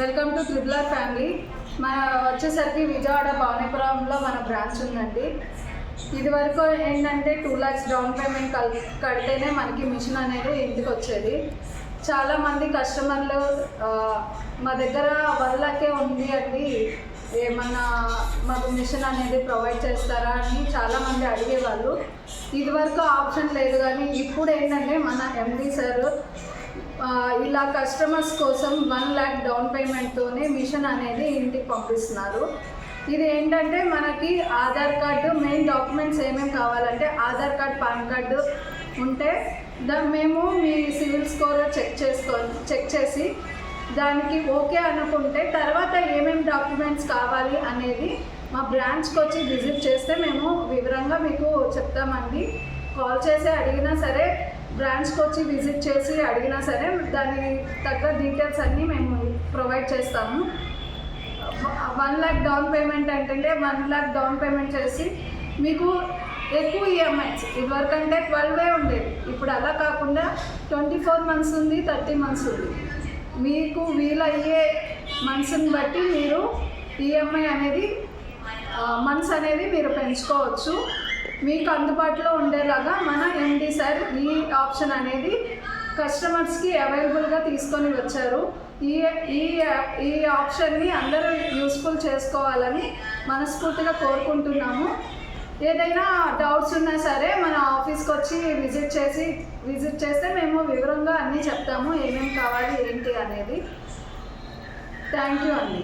Welcome to triple R family మన వచ్చేసరికి విజయవాడ భవానీపురంలో మన బ్రాంచ్ ఉందండి. ఇది వరకు ఏంటంటే టూ ల్యాక్స్ డౌన్ పేమెంట్ కల్ కడితేనే మనకి మిషన్ అనేది ఇంటికి వచ్చేది చాలామంది కస్టమర్లు మా దగ్గర వల్లకే ఉంది అండి. ఏమన్నా మాకు మిషన్ అనేది ప్రొవైడ్ చేస్తారా అని చాలామంది అడిగేవాళ్ళు. ఇదివరకు ఆప్షన్ లేదు కానీ ఇప్పుడు ఏంటంటే మన ఎండి సార్ ఇలా కస్టమర్స్ కోసం వన్ ల్యాక్ డౌన్ పేమెంట్తోనే మిషన్ అనేది ఇంటికి పంపిస్తున్నారు. ఇది ఏంటంటే మనకి ఆధార్ కార్డు మెయిన్ డాక్యుమెంట్స్ ఏమేమి కావాలంటే ఆధార్ కార్డ్ పాన్ కార్డు ఉంటే దా మేము మీ సివిల్ స్కోర్ చెక్ చేసుకో చెక్ చేసి దానికి ఓకే అనుకుంటే తర్వాత ఏమేమి డాక్యుమెంట్స్ కావాలి అనేది మా బ్రాంచ్కి వచ్చి విజిట్ చేస్తే మేము వివరంగా మీకు చెప్తామండి. కాల్ చేసి అడిగినా సరే బ్రాంచ్కి వచ్చి విజిట్ చేసి అడిగినా సరే దాని తగ్గ డీటెయిల్స్ అన్నీ మేము ప్రొవైడ్ చేస్తాము. వన్ ల్యాక్ డౌన్ పేమెంట్ అంటే వన్ ల్యాక్ డౌన్ పేమెంట్ చేసి మీకు ఎక్కువ ఈఎంఐస్ ఇదివరకంటే ట్వెల్వే ఉండేది ఇప్పుడు అలా కాకుండా ట్వంటీ ఫోర్ మంత్స్ ఉంది థర్టీ మంత్స్ ఉంది. మీకు వీలయ్యే మంత్స్ని బట్టి మీరు ఈఎంఐ అనేది మంత్స్ అనేది మీరు పెంచుకోవచ్చు. మీకు అందుబాటులో ఉండేలాగా మన ఎండి సార్ ఈ ఆప్షన్ అనేది కస్టమర్స్కి అవైలబుల్గా తీసుకొని వచ్చారు. ఈ ఈ ఈ ఆప్షన్ని అందరూ యూస్ఫుల్ చేసుకోవాలని మనస్ఫూర్తిగా కోరుకుంటున్నాము. ఏదైనా డౌట్స్ ఉన్నా సరే మన ఆఫీస్కి వచ్చి విజిట్ చేసి విజిట్ చేస్తే మేము వివరంగా అన్నీ చెప్తాము ఏమేమి కావాలి ఏంటి అనేది. థ్యాంక్ యూ అండి.